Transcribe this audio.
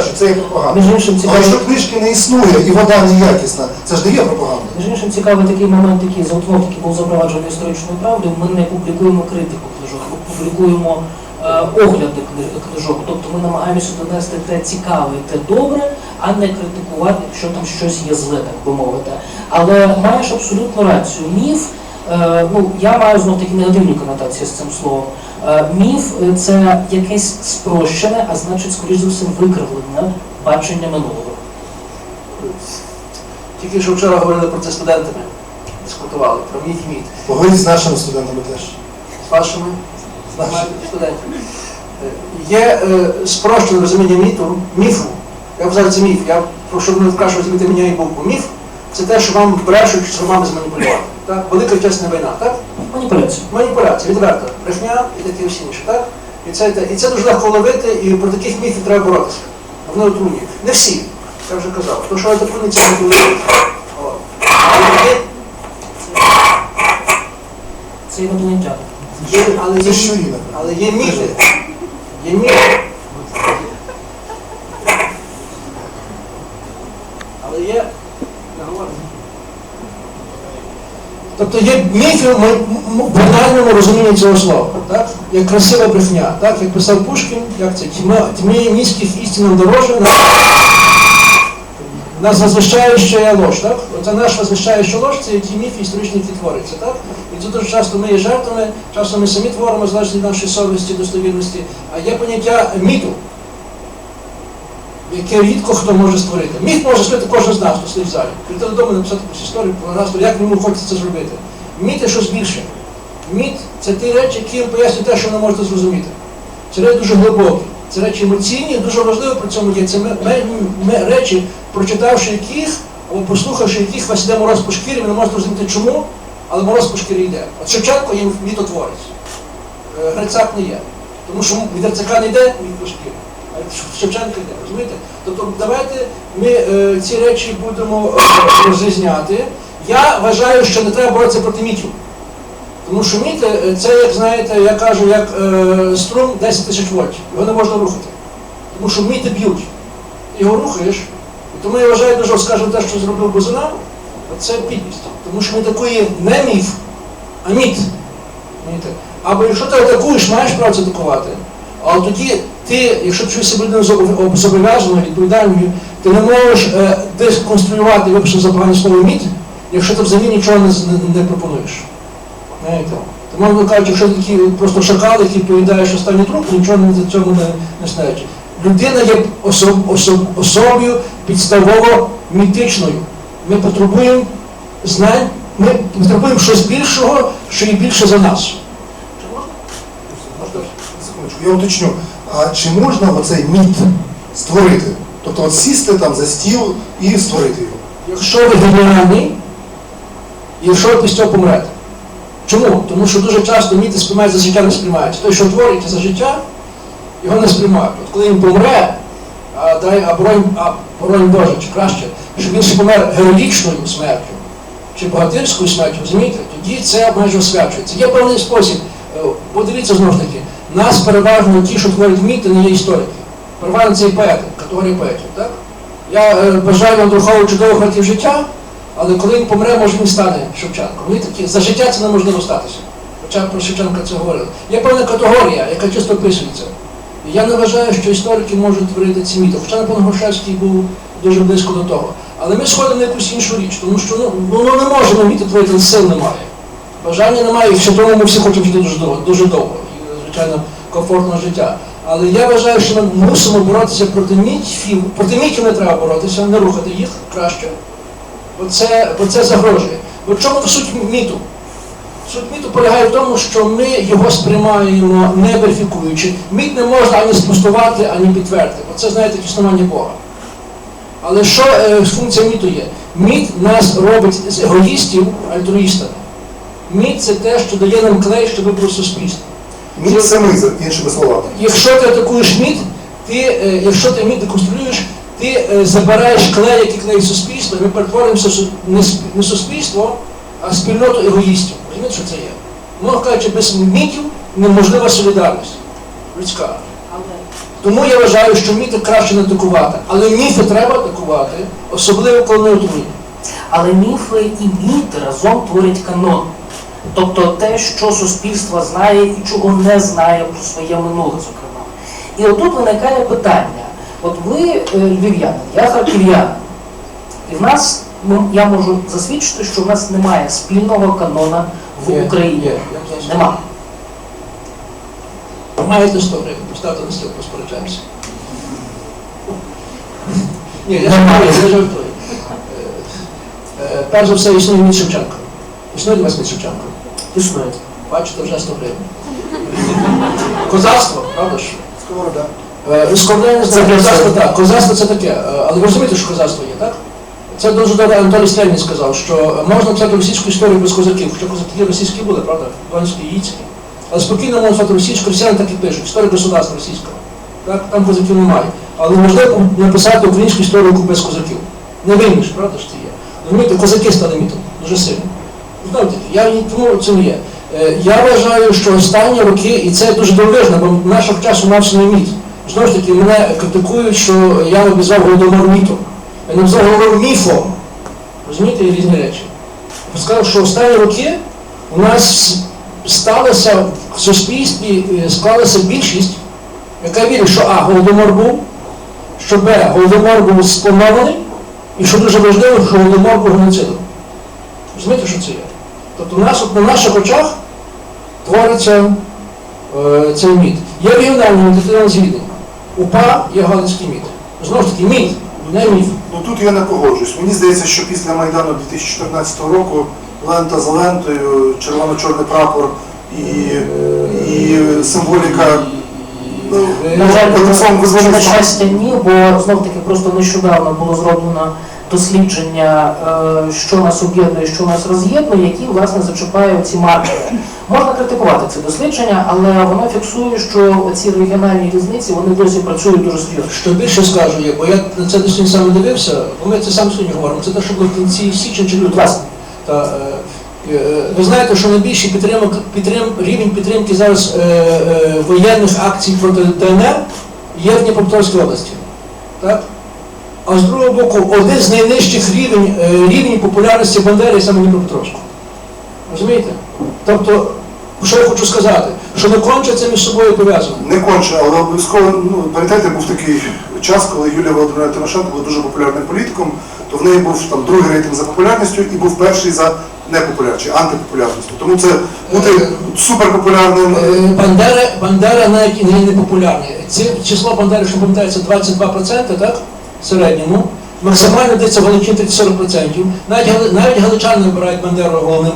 кажуть, що це є пропаганда. Між іншим, Але що книжки не існує і вода неякісна, це ж дає пропаганду. між іншим цікавий такий момент, який заутворок, який був запроваджений історичною правдою. Ми не публікуємо критику книжок, ми публікуємо е, огляди кни- книжок. Тобто ми намагаємося донести те цікаве, і те добре, а не критикувати, якщо там щось є зле, так би мовити. Але маєш абсолютно рацію. Міф, е, ну я маю знов таки негативні конотації з цим словом. Е, Міф е, це якесь спрощене, а значить, скоріш за все, викривлене бачення минулого. Тільки що вчора говорили про це студентами, дискутували про міф і міт. Поговоріть з нашими студентами теж. З вашими з нашими студентами. Е, Є е, спрощене розуміння міту, міфу. Я вважаю, це міф. Я прошу не вкрашу розуміти мене і букву. Міф це те, що вам брешуть, що вами зманіпулювати. Так? Велика чесна війна, так? Маніпуляція. Маніпуляція, відверта, брехня і таке всі інше, так? І це, і це дуже легко ловити, і про таких міфів треба боротися. А Вони отруйні. Не всі, я вже казав. То, що отруйні, це не є- Це інопланетяни. Є, але Це є, щурі, але є міфи. Є міфи. Але є. Не говорю. Тобто є міфи в банальному розумінні цього слова, так? Як красива брехня, так? Як писав Пушкін, як це тьма, тьмі низьких істинам дороже, нас, нас возвещающая ложь, так? Оце наш возвещаюча ложь, це ті міфи історичні, які творяться, так? І тут дуже часто ми є жертвами, часто ми самі творимо, залежно від нашої совісті, достовірності, а є поняття міту, яке рідко хто може створити. Міф може створити кожен з нас, хто сидить в залі. Прийти додому написати якусь історію про нас, як йому хочеться це зробити. Міт – це щось більше. Міт це ті речі, які пояснюють те, що не можете зрозуміти. Це речі дуже глибокі. Це речі емоційні, дуже важливо при цьому є. Це ми, ми, ми речі, прочитавши яких, або послухавши яких, вас йде мороз по шкірі, ви не можете розуміти чому, але мороз по шкірі йде. От Шевченко є мітотворець. Е, Грицак не є. Тому що від Грицака не йде міт по шкірі. А Шевченко йде, розумієте? Тобто давайте ми е, ці речі будемо е, розрізняти. Я вважаю, що не треба боротися проти мітів. Тому що міти е, це, як знаєте, я кажу, як е, струм 10 тисяч вольт. Його не можна рухати. Тому що міти б'ють. Його рухаєш. Тому я вважаю дуже, скажімо, те, що зробив Бузина, це підність. Тому що ми такої не міф, а міт. Або якщо ти атакуєш, маєш право це атакувати. Але тоді ти, якщо ти чуєш себе людину зобов- зобов'язаною, відповідальною, ти не можеш е, десь конструювати, вибачте за погане слово міт, якщо ти взагалі нічого не, не, не пропонуєш. Знаєте? Тому кажуть, якщо такі просто шакали, які поїдаєш останній труп, нічого за цього не, не знають. Людина є особ, особ, особою підставово мітичною. Ми потребуємо знань, ми потребуємо щось більшого, що є більше за нас. Я уточню. А чи можна оцей міт створити? Тобто от сісти там за стіл і створити його? Якщо ви геніальний, якщо ви після цього помрете. Чому? Тому що дуже часто міти сприймають за життя не сприймають. Той, що творить за життя, його не сприймають. От коли він помре, а, дай, а, боронь, а боронь Боже, чи краще, щоб він ще помер героїчною смертю, чи богатирською смертю, розумієте, тоді це майже освячується. Є певний спосіб. Е, Подивіться знову ж таки, нас переважно ті, що творять міти, не є історики. Переважно це і поети, категорія поетів. Так? Я е, бажаю вам духову чудових років життя, але коли він помре, може він стане Шевченком. Ви такі, за життя це неможливо статися. Хоча про Шевченка це говорили. Є певна категорія, яка чисто описується. І я не вважаю, що історики можуть творити ці міти. Хоча, напевно, Грушевський був дуже близько до того. Але ми сходимо на якусь іншу річ, тому що ну, ну, ну, не можемо міти творити, сил немає. Бажання немає, і ще тому ми всі хочемо жити дуже довго. Звичайно, комфортного життя. Але я вважаю, що ми мусимо боротися проти мітів. Проти мітів не треба боротися, не рухати їх краще. Бо це, бо це загрожує. Бо чому суть міту? Суть міту полягає в тому, що ми його сприймаємо не верифікуючи. Міт не можна ані спростувати, ані підтвердити. Бо це, знаєте, існування Бога. Але що е, функція міту є? Міт нас робить з егоїстів альтруїстами. Міт це те, що дає нам клей, щоб було суспільство. Міт це ми, іншими словами. Якщо ти атакуєш міт, ти, е, якщо ти міт деконструюєш, ти е, забираєш клей, який клеїть суспільство, і ми перетворимося в су- не, сп- не суспільство, а спільноту егоїстів. Розумієте, що це є? Мовно кажучи, без мітів неможлива солідарність. Людська. Але Тому я вважаю, що міти краще не атакувати. Але міфи треба атакувати, особливо коли не отруєні. Але міфи і міти разом творять канон. Тобто те, що суспільство знає і чого не знає про своє минуле, зокрема. І отут виникає питання. От ви е, львів'янин, я харків'янин. І в нас, ну, я можу засвідчити, що в нас немає спільного канона в Є, Україні. є, я Нема. Маєте 100 гривень, поставте на стіл, посперечаємося. Ні, я жартую, я жартую. Е, е, Перш за все, існує міт Шевченка. Вас міт Шевченка. Існує. Бачите, вже 100 гривень. Козацтво, правда ж? Сковорода. Е, козацтво так, козацтво це таке. Е, Але ви розумієте, що козацтво є, так? Це дуже добре Анатолій Стрельний сказав, що можна писати російську історію без козаків, хоча козаки російські були, правда? Донські, Їцькі. Але спокійно можна писати російську, росіяни так і пишуть, історія государства російського. Так? Там козаків немає. Але можливо написати українську історію без козаків. Не виймеш, правда ж це є. Розумієте, козаки стали мітом дуже сильно. Знову я це не є. Е, Я вважаю, що останні роки, і це дуже дивовижно, бо нашого часу мався не міт. Знову ж таки, мене критикують, що я обізвав голодомор мітом. Я не обізвав голодомор міфом. Розумієте, є різні речі. Я сказав, що останні роки у нас сталося в суспільстві, е, склалася більшість, яка вірить, що А, голодомор був, що Б, голодомор був спланований, і що дуже важливо, що голодомор був геноцидом. Розумієте, що це є? Тобто у нас, от на наших очах твориться е, цей міт. Є регіональний міт, звідник. УПА є галицький міт. Знову ж таки, міт, не міф. Ну тут я не погоджуюсь. Мені здається, що після Майдану 2014 року лента за лентою, червоно-чорний прапор і, і символіка. Ну, На жаль, одним словом, на щастя, ні, бо знов таки просто нещодавно було зроблено дослідження, е, що нас об'єднує, що нас роз'єднує, які власне зачіпають ці маркери. Можна критикувати це дослідження, але воно фіксує, що ці регіональні різниці вони досі працюють дуже серйозно. Що більше скажу є, бо я на це досі саме дивився, бо ми це саме сьогодні говоримо, це те, що було в кінці січня чи лютого. Та, е, е, ви знаєте, що найбільший підтримок, підтрим, рівень підтримки зараз е, е, воєнних акцій проти ДНР є в Дніпропетровській області. Так? А з другого боку, один з найнижчих рівень, е, рівень популярності Бандери саме Дніпропетровську. Розумієте? Тобто, що я хочу сказати, що не конче це між собою пов'язано. Не конче, але обов'язково, ну, пам'ятаєте, був такий час, коли Юлія Володимирівна Тимошенко була дуже популярним політиком, то в неї був там другий рейтинг за популярністю і був перший за непопулярністю, антипопулярністю. Тому це бути суперпопулярним. Е, Бандера, Бандера навіть і не не популярні. Це число Бандери, що пам'ятається, 22%, так? Середньому. Максимально десь це Галичин 30-40%. Навіть, навіть галичани обирають Бандеру головним